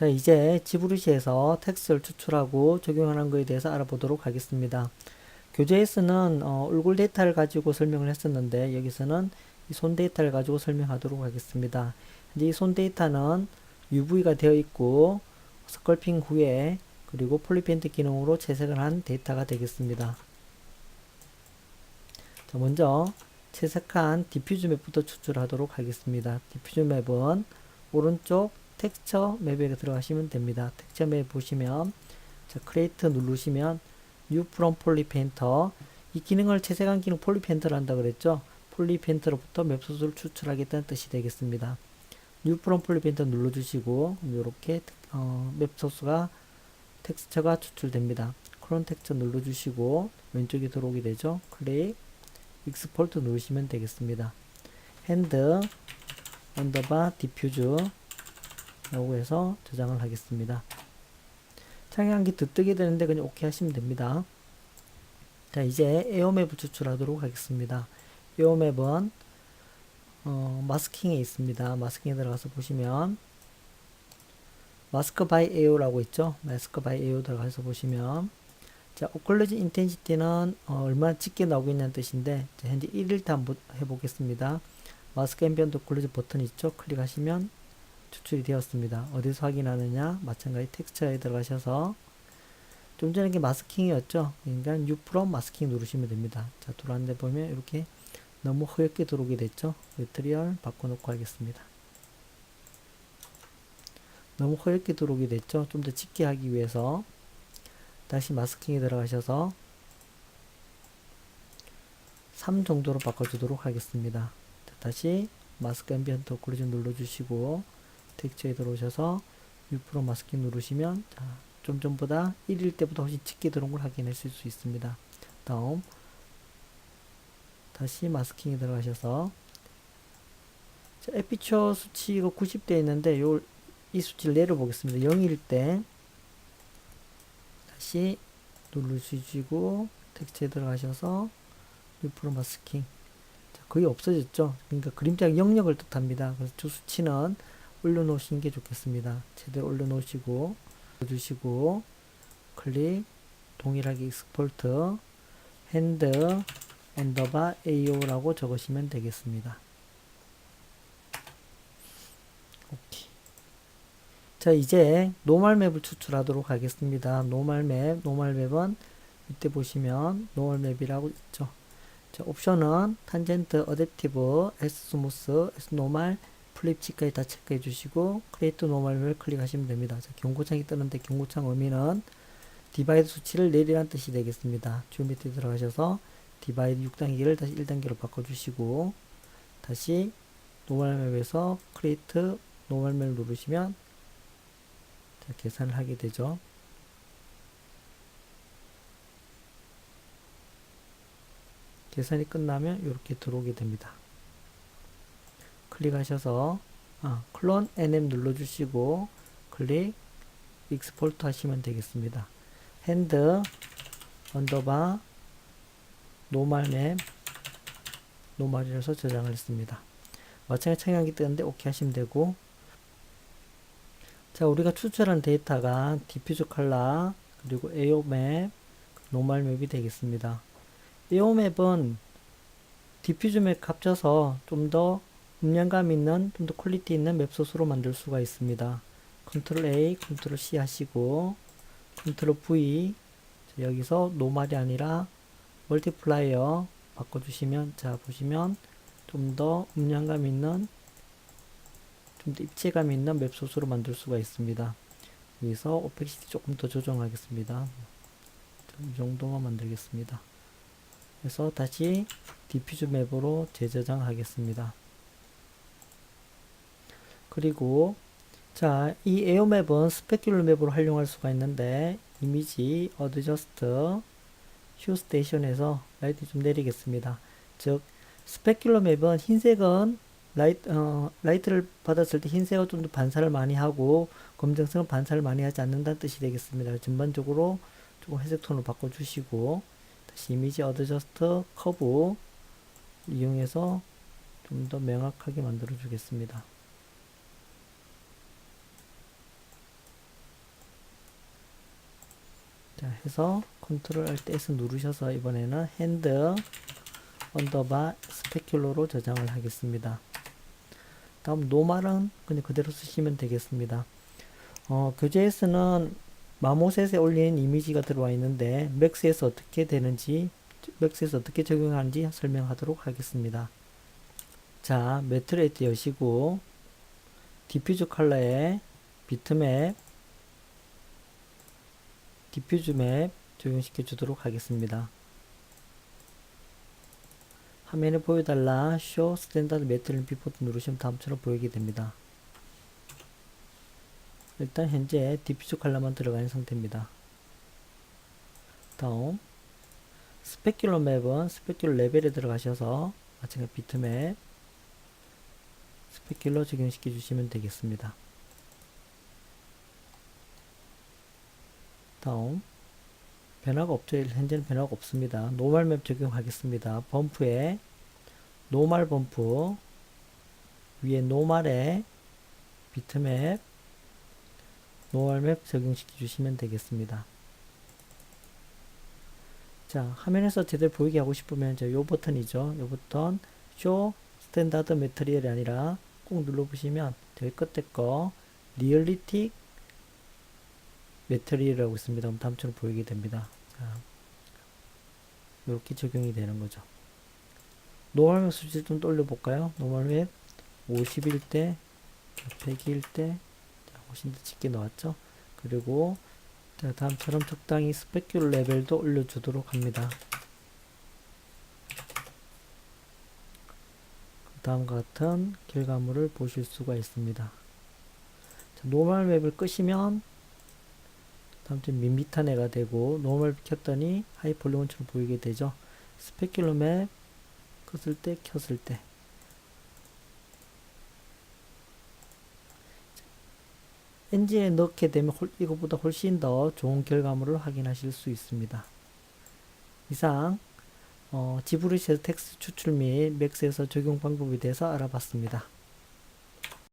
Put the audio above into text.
자, 이제 지브루시에서 텍스트를 추출하고 적용하는 것에 대해서 알아보도록 하겠습니다. 교재에서는 어, 얼굴 데이터를 가지고 설명을 했었는데 여기서는 이 손 데이터를 가지고 설명하도록 하겠습니다. 이 손 데이터는 UV가 되어 있고 스컬핑 후에 그리고 폴리페인트 기능으로 채색을 한 데이터가 되겠습니다. 자, 먼저 채색한 디퓨즈 맵부터 추출하도록 하겠습니다. 디퓨즈 맵은 오른쪽 텍스처 맵에 들어가시면 됩니다. 텍스처 맵 보시면 자, 크레이트 누르시면 New from Poly Painter 이 기능을 채색한 기능 폴리 페인터를 한다 그랬죠. 폴리 페인터로부터 맵 소스를 추출하겠다는 뜻이 되겠습니다. New from Poly Painter 눌러주시고 이렇게 어, 맵 소스가 텍스처가 추출됩니다. 크론 텍스처 눌러주시고 왼쪽에 들어오게 되죠. 클릭 익스포트 누르시면 되겠습니다. 핸드 언더바 디퓨즈 라고 해서 저장을 하겠습니다. 창의한기 뜨게 되는데 그냥 오케이 하시면 됩니다. 자 이제 에어맵을 추출하도록 하겠습니다. 에어맵은 어, 마스킹에 있습니다. 마스킹에 들어가서 보시면 마스크 바이 에어라고 있죠. 마스크 바이 에어 들어가서 보시면 자 오클루지 인텐시티는 어, 얼마나 짙게 나오고 있냐는 뜻인데 자, 현재 1일타 한번 해보겠습니다. 마스크 앰비언트 오클루지 버튼 있죠. 클릭하시면 추출이 되었습니다. 어디서 확인하느냐? 마찬가지 텍스처에 들어가셔서 좀 전에 게 마스킹이었죠. 그러니까 U from 마스킹 누르시면 됩니다. 자, 들어왔는데 보면 이렇게 너무 허옇게 들어오게 됐죠. 매트리얼 바꿔놓고 하겠습니다. 너무 허옇게 들어오게 됐죠. 좀 더 짙게 하기 위해서 다시 마스킹에 들어가셔서 3 정도로 바꿔주도록 하겠습니다. 자, 다시 마스크 앰비언트 오클루전 눌러주시고 텍스처에 들어오셔서 6% 마스킹 누르시면 자, 좀 전보다 1일 때보다 훨씬 짙게 들어온 걸 확인하실 수 있습니다. 다음 다시 마스킹에 들어가셔서 자, 에피처 수치가 90대 있는데 요, 이 수치를 내려보겠습니다. 0일 때 다시 누르시고 텍스트에 들어가셔서 6% 마스킹 자, 거의 없어졌죠. 그러니까 그림자 영역을 뜻합니다. 그래서 주 수치는 올려놓으시는 게 좋겠습니다. 제대로 올려놓으시고 주시고 클릭 동일하게 익스포트 핸드 언더바 AO라고 적으시면 되겠습니다. 오케이. 자 이제 노멀 맵을 추출하도록 하겠습니다. 노멀 맵, 노멀 맵은 이때 보시면 노멀 맵이라고 있죠. 자, 옵션은 탄젠트, 어댑티브, S 스무스, S 노멀, 플립 치까지 다 체크해 주시고 크리에이트 노멀을 클릭하시면 됩니다. 자, 경고창이 뜨는데 경고창 의미는 디바이드 수치를 내리란 뜻이 되겠습니다. 지오메트리 들어가셔서 디바이드 6단계를 다시 1단계로 바꿔주시고 다시 노멀 맵에서 크리에이트 노멀 맵을 누르시면 자, 계산을 하게 되죠. 계산이 끝나면 이렇게 들어오게 됩니다. 클릭하셔서 아, 클론 nm 눌러주시고 클릭 익스포트 하시면 되겠습니다. 핸드 언더바 노멀맵 노멀이라서 저장을 했습니다. 마찬가지 창향기 뜨는데 오케이 하시면 되고 자 우리가 추출한 데이터가 디퓨즈 컬러 그리고 에어맵 노멀맵이 되겠습니다. 에어맵은 디퓨즈 맵 합쳐서 좀 더 음량감 있는 좀 더 퀄리티 있는 맵소스로 만들 수가 있습니다. 컨트롤 A, 컨트롤 C 하시고 컨트롤 V 여기서 노말이 아니라 멀티플라이어 바꿔주시면 자 보시면 좀 더 음량감 있는 좀 더 입체감 있는 맵소스로 만들 수가 있습니다. 여기서 오펙시티 조금 더 조정하겠습니다. 이 정도만 만들겠습니다. 그래서 다시 디퓨즈 맵으로 재저장하겠습니다. 그리고 자, 이 에어맵은 스페큘러 맵으로 활용할 수가 있는데 이미지 어드저스트 휴 스테이션에서 라이트 좀 내리겠습니다. 즉 스페큘러 맵은 흰색은 라이트, 어, 라이트를 받았을 때 흰색은 좀 더 반사를 많이 하고 검정색은 반사를 많이 하지 않는다는 뜻이 되겠습니다. 전반적으로 조금 회색 톤으로 바꿔주시고 다시 이미지 어드저스트 커브 이용해서 좀 더 명확하게 만들어 주겠습니다. 자, 해서 컨트롤 alt S 누르셔서 이번에는 핸드 언더바 스페큘러로 저장을 하겠습니다. 다음 노말은 그냥 그대로 쓰시면 되겠습니다. 어, 교재에서는 마모셋에 올린 이미지가 들어와 있는데 맥스에서 어떻게 되는지 맥스에서 어떻게 적용하는지 설명하도록 하겠습니다. 자, 매트레이트 여시고 디퓨즈 컬러에 비트맵 디퓨즈 맵 적용시켜 주도록 하겠습니다. 화면에 보여달라 쇼 스탠다드 매트를 비포트 누르시면 다음처럼 보이게 됩니다. 일단 현재 디퓨즈 컬러만 들어가 있는 상태입니다. 다음 스페큘러 맵은 스페큘러 레벨에 들어가셔서 마찬가지 비트맵 스페큘러 적용시켜 주시면 되겠습니다. 다음 변화가 없죠. 현재는 변화가 없습니다. 노멀 맵 적용하겠습니다. 범프에 노멀 범프 위에 노멀에 비트맵 노멀 맵 적용시켜 주시면 되겠습니다. 자, 화면에서 제대로 보이게 하고 싶으면 저요 버튼이죠. 요 버튼 쇼 스탠다드 매트리얼이 아니라 꼭 눌러 보시면 저기 끝에 거 리얼리틱 매트리얼이라고 있습니다. 그럼 다음처럼 보이게 됩니다. 자, 이렇게 적용이 되는 거죠. 노멀 맵 수치 좀 올려볼까요? 노멀 맵 50일 때, 100일 때, 훨씬 더 짙게 나왔죠? 그리고 자, 다음처럼 적당히 스페큘 레벨도 올려주도록 합니다. 다음과 같은 결과물을 보실 수가 있습니다. 자, 노멀 맵을 끄시면 다음점 밋밋한 애가 되고 노멀 켰더니 하이 폴리곤처럼 보이게 되죠. 맵 껐을 때 켰을 때 엔진에 넣게 되면 홀- 이거보다 훨씬 더 좋은 결과물을 확인하실 수 있습니다. 이상 어, 지브리시에서 텍스트 추출 및 맥스에서 적용 방법에 대해서 알아봤습니다.